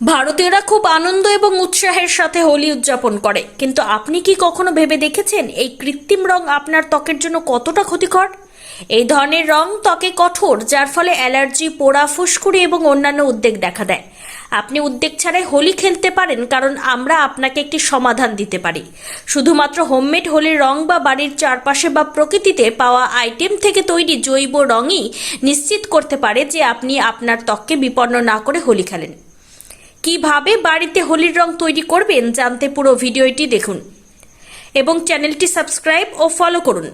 ভারতীয়রা খুব আনন্দ এবং উৎসাহের সাথে হোলি উদযাপন করে। কিন্তু আপনি কি কখনো ভেবে দেখেছেন এই কৃত্রিম রং আপনার ত্বকের জন্য কতটা ক্ষতিকর? এই ধরনের রং ত্বকে কঠোর, যার ফলে অ্যালার্জি, পোড়া, ফুসকুড়ি এবং অন্যান্য উদ্বেগ দেখা দেয়। আপনি উদ্বেগ ছাড়াই হোলি খেলতে পারেন, কারণ আমরা আপনাকে একটি সমাধান দিতে পারি। শুধুমাত্র হোমমেড হোলির রং বা বাড়ির চারপাশে বা প্রকৃতিতে পাওয়া আইটেম থেকে তৈরি জৈব রঙই নিশ্চিত করতে পারে যে আপনি আপনার ত্বককে বিপন্ন না করে হোলি খেলেন। কীভাবে বাড়িতে হোলির রং তৈরি করবেন জানতে পুরো ভিডিওটি দেখুন। এবং চ্যানেলটি সাবস্ক্রাইব ও ফলো করুন।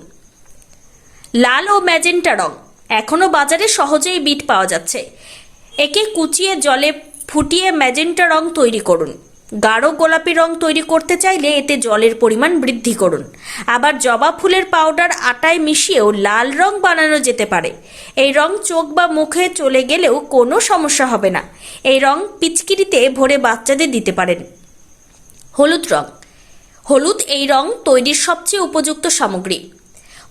লাল ও ম্যাজেন্টা রং এখনও বাজারে সহজেই বিট পাওয়া যাচ্ছে। একে কুচিয়ে জলে ফুটিয়ে ম্যাজেন্টা রং তৈরি করুন। গাঢ় গোলাপি রং তৈরি করতে চাইলে এতে জলের পরিমাণ বৃদ্ধি করুন। আবার জবা ফুলের পাউডার আটায় মিশিয়েও লাল রং বানানো যেতে পারে। এই রং চোখ বা মুখে চলে গেলেও কোনো সমস্যা হবে না। এই রং পিচকিরিতে ভরে বাচ্চাদের দিতে পারেন। হলুদ রং। হলুদ এই রং তৈরির সবচেয়ে উপযুক্ত সামগ্রী।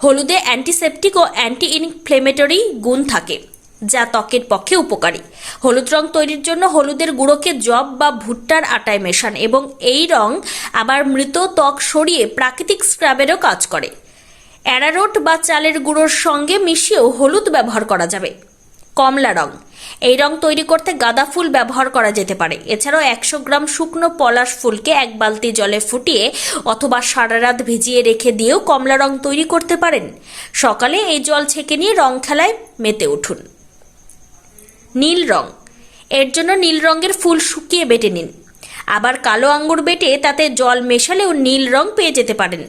হলুদে অ্যান্টিসেপটিক ও অ্যান্টি ইনফ্লেমেটরি গুণ থাকে। যা ত্বকের পক্ষে উপকারী। হলুদ রং তৈরির জন্য হলুদের গুঁড়োকে জব বা ভুট্টার আটায় মেশান এবং এই রং আবার মৃত ত্বক সরিয়ে প্রাকৃতিক স্ক্রাবেরও কাজ করে। অ্যারারোট বা চালের গুঁড়োর সঙ্গে মিশিয়েও হলুদ ব্যবহার করা যাবে। কমলা রং। এই রং তৈরি করতে গাঁদা ফুল ব্যবহার করা যেতে পারে। এছাড়াও একশো গ্রাম শুকনো পলাশ ফুলকে এক বালতি জলে ফুটিয়ে অথবা সারা রাত ভিজিয়ে রেখে দিয়েও কমলা রং তৈরি করতে পারেন। সকালে এই জল ছেঁকে নিয়ে রং খেলায় মেতে উঠুন। নীল রং। এর জন্য নীল রঙের ফুল শুকিয়ে বেটে নিন। আবার কালো আঙ্গুর বেটে তাতে জল মেশালেও নীল রং পেয়ে যেতে পারেন।